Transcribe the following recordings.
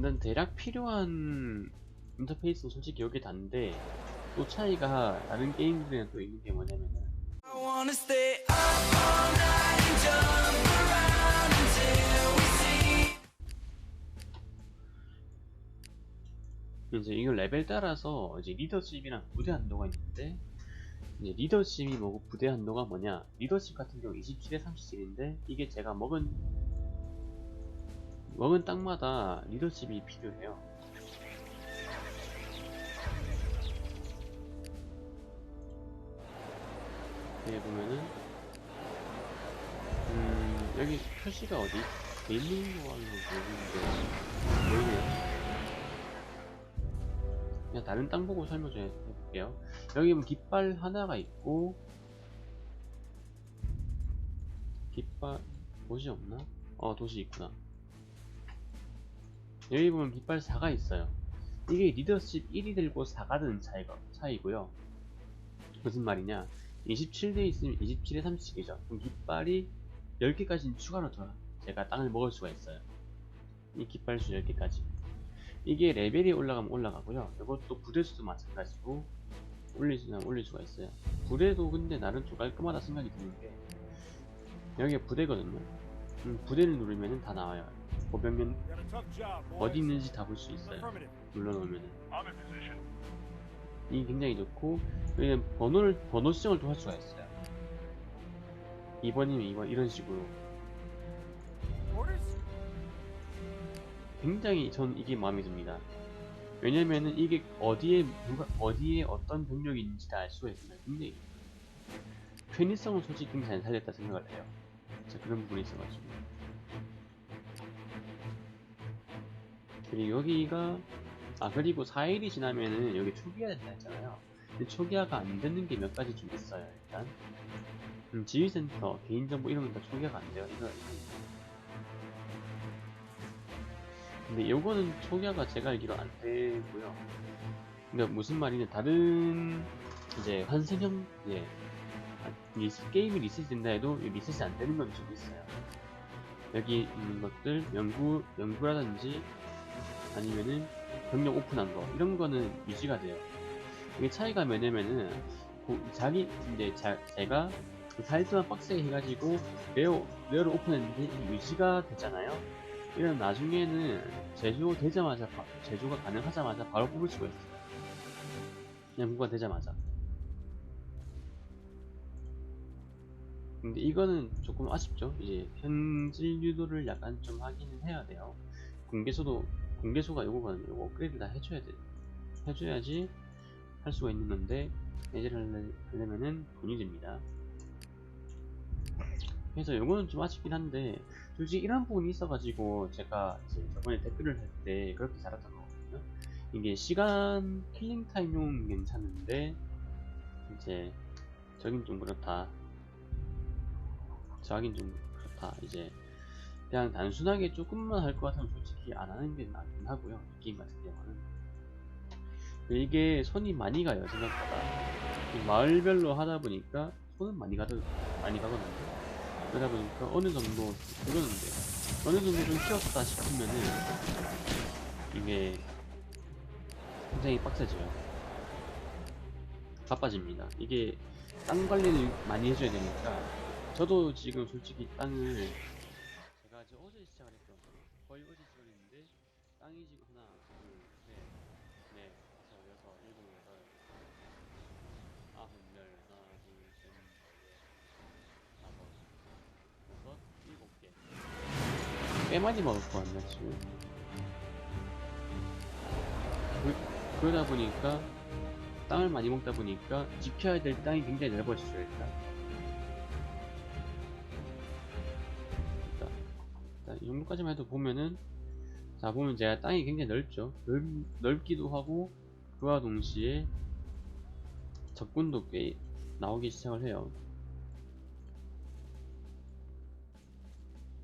일단 대략 필요한 인터페이스는 솔직히 여기 단데 또 차이가 다른 게임들이랑 또 있는 게 뭐냐면은. 이제 이거 레벨 따라서 이제 리더십이랑 부대 한도가 있는데 이제 리더십이 뭐고 부대 한도가 뭐냐 리더십 같은 경우 27에 37인데 이게 제가 먹은 먹은 땅마다 리더십이 필요해요 여기 보면은 음 여기 표시가 어디? 거하는 모르는데 보이네요 그냥 다른 땅 보고 설명 좀 해볼게요. 여기 보면 깃발 하나가 있고 깃발 도시 없나? 어 도시 있구나. 여기 보면 깃발 4가 있어요. 이게 리더십 1이 들고 4가 드는 차이가, 차이고요. 무슨 말이냐? 27대 있으면 27에 30이죠. 그럼 깃발이 10개까지는 추가로 더 제가 땅을 먹을 수가 있어요. 이 깃발 수 10개까지. 이게 레벨이 올라가면 올라가고요. 이것도 부대수도 마찬가지고 올릴 수는 올릴 수가 있어요. 부대도 근데 나름 좀 깔끔하다 생각이 드는 게 여기가 부대거든요. 음, 부대를 누르면은 다 나와요. Boys. 어디 있는지 다 볼 수 있어요. 눌러놓으면은. 이게 굉장히 좋고 여기는 번호를 번호 수정을 또 할 수가 있어요. 2번이면 2번 이런 식으로? 굉장히 전 이게 마음에 듭니다. 왜냐면은 이게 어디에 누가 어디에 어떤 병력이 있는지 다 알 수가 있으면 굉장히 편의성은 솔직히 굉장히 잘 살렸다 생각을 해요. 그런 부분이 있어가지고. 그리고 여기가 아 그리고 4일이 지나면은 여기 초기화 된다 했잖아요. 근데 초기화가 안 되는 게 몇 가지 좀 있어요. 일단 음, 지휘센터 개인정보 이런 건 다 초기화가 안 돼요. 이거 근데 요거는 초기화가 제가 알기로 안 되고요. 그러니까 무슨 말이냐 다른 이제 아, 리스, 게임이 리셋이 된다 해도 이 리셋이 안 되는 건 좀 있어요. 여기 있는 것들 연구 연구라든지 아니면은 병력 오픈한 거 이런 거는 유지가 돼요. 이게 차이가 뭐냐면은 고- 자기 이제 자, 제가 그 사이트만 빡세게 해가지고 레어 레어를 오픈했는데 유지가 됐잖아요. 이런 나중에는 제조 되자마자 바- 제조가 가능하자마자 바로 뽑을 수가 있어요. 연구가 되자마자. 근데 이거는 조금 아쉽죠. 이제 현질 유도를 약간 좀 하기는 해야 돼요. 공개소도 공개소가 요거거든요. 요거 업그레이드 다 해줘야 돼. 해줘야지 할 수가 있는 건데 하려- 하려면은 돈이 듭니다. 그래서 요거는 좀 아쉽긴 한데 솔직히 이런 부분이 있어가지고 제가 이제 저번에 댓글을 할 때 그렇게 잘했던 거거든요. 이게 시간 킬링 타임용 괜찮은데 이제 저긴 좀 그렇다. 저하긴 좀 그렇다. 이제 그냥 단순하게 조금만 할 것 같으면 솔직히 안 하는 게 낫긴 하고요. 이 게임 같은 경우는. 이게 손이 많이 가요 생각보다. 이 마을별로 하다 보니까 손은 많이 가더 많이 가거든요. 그러다 보니까 어느 정도 그러는데 어느 정도 좀 키웠다 싶으면은 이게 굉장히 빡세져요. 바빠집니다. 이게 땅 관리를 많이 해줘야 되니까 저도 지금 솔직히 땅을 어제 시작을 했거든요. 거의 어제 시작했는데 땅이 지금 하나, 둘, 셋, 넷, 다섯, 여섯, 일곱, 여덟, 아홉, 열, 하나, 둘, 셋, 넷, 다섯, 여섯, 일곱 개. 꽤 많이 먹을 것 같네 지금. 그, 그러다 보니까 땅을 많이 먹다 보니까 지켜야 될 땅이 굉장히 넓어지죠. 일단, 정도까지만 해도 보면은 자 보면 제가 땅이 굉장히 넓죠. 넓, 넓기도 하고 그와 동시에 적군도 꽤 나오기 시작을 해요.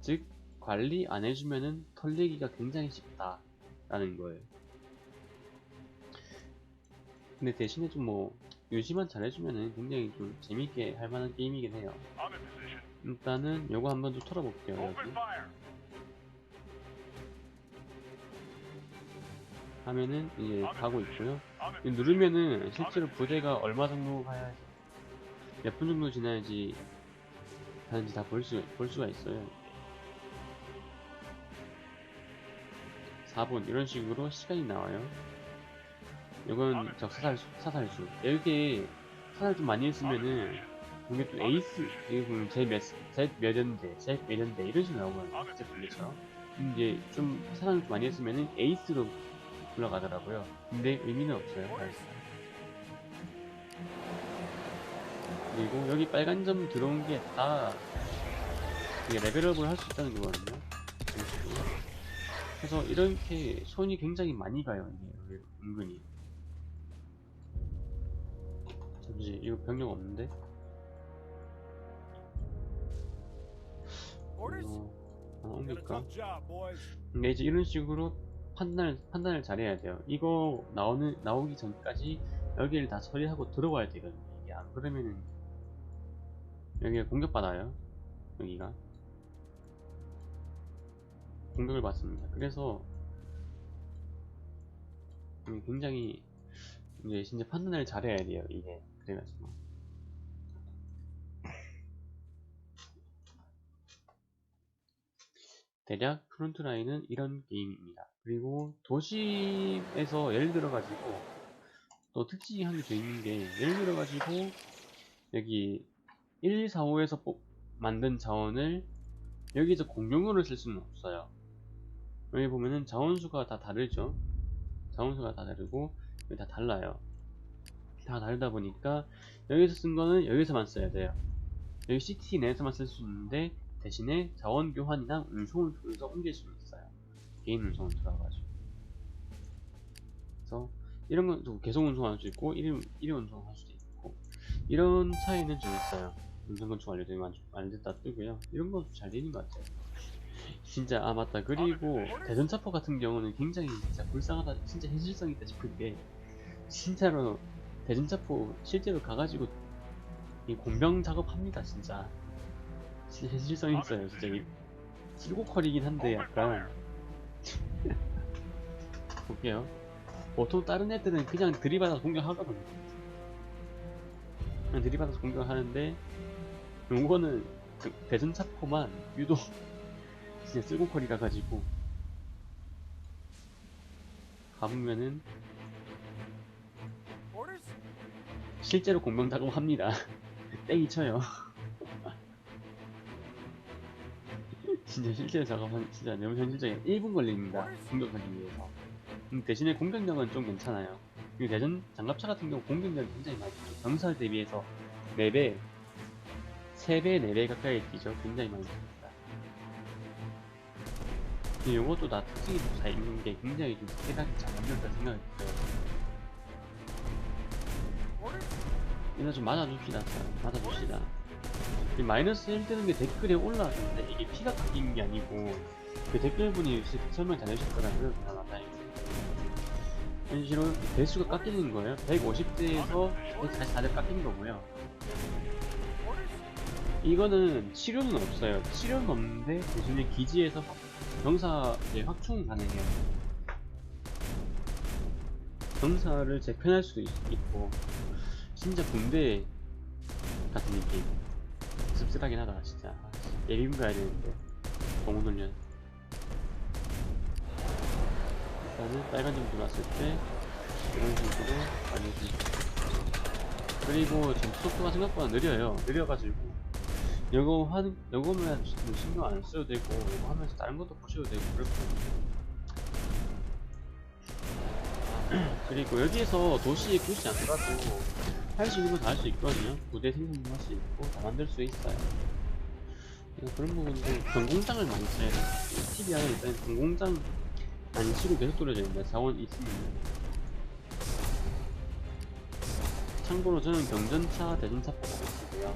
즉 관리 안 해주면은 털리기가 굉장히 쉽다 라는 거예요. 근데 대신에 좀 뭐 유지만 잘해주면은 굉장히 좀 재밌게 할 만한 게임이긴 해요. 일단은 요거 한번 좀 털어볼게요 여기. 하면은 이제 가고 있고요. 이 누르면은 실제로 부대가 얼마 정도 가야지 몇분 정도 지나야지 가는지 다 볼 수, 볼 수가 있어요. 4분 이런 식으로 시간이 나와요. 이건 저 사살, 사살수. 이렇게 사살 좀 많이 했으면은 이게 또 에이스, 이게 보면 제몇, 제몇 연대, 제몇 연대 이런 식으로 나오거든요. 진짜 불리죠. 이제 좀 사살 좀 많이 했으면은 에이스로 올라가더라고요. 근데 의미는 없어요. 사실상. 그리고 여기 빨간 점 들어온 게다 이게 레벨업을 할 수 있다는 거거든요. 그래서 이렇게 손이 굉장히 많이 가요. 이게 은근히. 잠시 이거 병력 없는데? Got a 옮길까? 근데 이제 이런 식으로 판단을 판단을 잘해야 돼요. 이거 나오는 나오기 전까지 여기를 다 처리하고 들어와야 되거든요. 이게 안 그러면은 여기가 공격받아요. 여기가 공격을 받습니다. 그래서 음, 굉장히 이제 진짜 판단을 잘해야 돼요. 이게 그래가지고 대략 프론트 라인은 이런 게임입니다. 그리고 도시에서 예를 들어 가지고 또 특징이 한개더 있는 게 예를 들어 가지고 여기 1, 4, 5에서 만든 자원을 여기서 공용으로 쓸 수는 없어요. 여기 보면은 자원수가 다 다르죠. 자원수가 다 다르고 다 달라요. 다 다르다 보니까 여기서 쓴 거는 여기서만 써야 돼요. 여기 CT 내에서만 쓸 수 있는데 대신에 자원 교환이나 운송을 통해서 옮길 수 있어요. 개인 운송을 들어가지고. 그래서 이런 것도 계속 운송할 수 있고 일일, 운송할 수도 있고 이런 차이는 좀 있어요. 운송 건축 완료되면 완료됐다 뜨고요. 이런 것도 잘 되는 것 같아요. 진짜 아 맞다 그리고 대전차포 같은 경우는 굉장히 진짜 불쌍하다 진짜 현실성 있다 싶은 게 진짜로 대전차포 실제로 가가지고 이 공병 작업합니다 진짜 진짜 현실성 있어요 진짜 이 칠곡컬이긴 한데 약간 볼게요 보통 다른 애들은 그냥 들이받아서 공격하거든요 그냥 들이받아서 공격하는데 요거는 그 대전차포만 유독 진짜 쓸고컬이 가가지고 가보면은? 실제로 공병 작업합니다. 땡이 쳐요. 진짜 실제로 작업하는 진짜 너무 현실적인 1분 걸립니다. 공격하기 위해서. 음, 대신에 공격력은 좀 괜찮아요. 그리고 대전 장갑차 같은 경우 공격력이 굉장히 많이 뛰죠. 병사에 대비해서 4배, 3배, 4배 가까이 뛰죠. 굉장히 많이 뜁니다. 근데 이것도 나 특징이 좀 잘 있는 게 굉장히 좀 스킬하게 잘 만들었다 생각이 들어요. 이거 좀 맞아줍시다. 자, 맞아줍시다. 이 마이너스 1 뜨는 게 댓글에 올라왔는데 이게 피가 깎인 게 아니고 그 댓글분이 시- 설명 잘. 아, 다행히. 이런 식으로 대수가 깎이는 거예요. 150대에서 144대 깎인 거고요. 이거는 치료는 없어요. 치료는 없는데 대신에 기지에서 병사 이제 확충 가능해요. 병사를 재편할 수도 있, 고 진짜 군대 같은 느낌. 씁쓸하긴 하다 진짜. 예비군 가야 되는데 공훈훈련. 일단은 빨간 점 들어왔을 때 이런 식으로 알려줍니다. 그리고 전투 속도가 생각보다 느려요. 느려가지고 요거 하는 요거만 신경 안 써도 되고 요거 하면서 다른 것도 보셔도 되고 그렇거든요. 그리고 여기에서 도시에 굳이 안 가도 할 수 있는 거다할 수 있거든요. 부대 생산도 할 수 있고 다 만들 수 있어요. 그런 부분도 전공장을 많이 써야 돼요. TV 안에 일단 전공장 안 치고 계속 돌려져 있는데 자원 있으면 참고로 저는 경전차, 대전차 보고 있고요.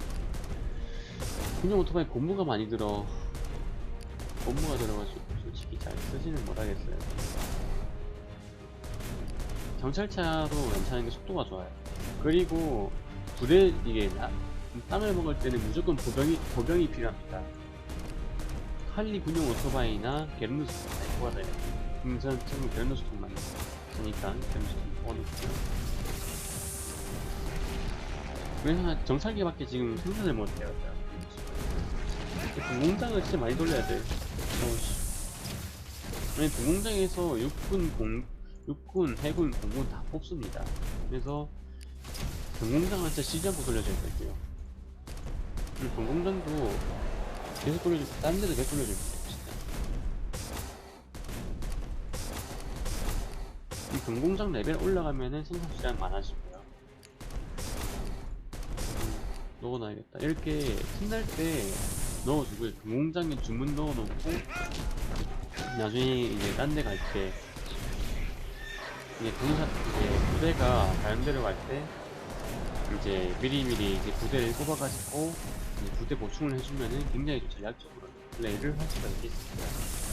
군용 오토바이 고무가 많이 들어 고무가 들어가지고 솔직히 잘 쓰지는 못하겠어요. 경찰차도 괜찮은 게 속도가 좋아요. 그리고 부대 이게 나- 땅을 먹을 때는 무조건 보병이 보병이 필요합니다. 할리 군용 오토바이나 오토바이 뽑아야 돼요. 음, 저는 지금 게르누스 통만 있으니까 잠시 좀 꺼놓고요. 그래서 정찰기밖에 지금 생산을 못해요. 공공장을 진짜 많이 돌려야 돼. 어우씨. 아니 공공장에서 육군 공 육군 해군 공군 다 뽑습니다. 그래서 쉬지 않고 돌려줘야 되고요. 그리고 공공장도 계속 돌려주고 딴 데도 계속 돌려주고 됩시다. 이 공공장 레벨 올라가면은 생산 시간 많아지고요. 음, 넣어놔야겠다. 이렇게 틈날 때 넣어주고요. 공공장에 주문 넣어놓고 나중에 이제 딴 데 갈때 이제 동사 이제 부대가 다른 데로 갈 때 이제 미리미리 이제 부대를 뽑아가지고 이제 부대 보충을 해주면은 굉장히 좀 전략적으로 플레이를 할 수가 있겠습니다.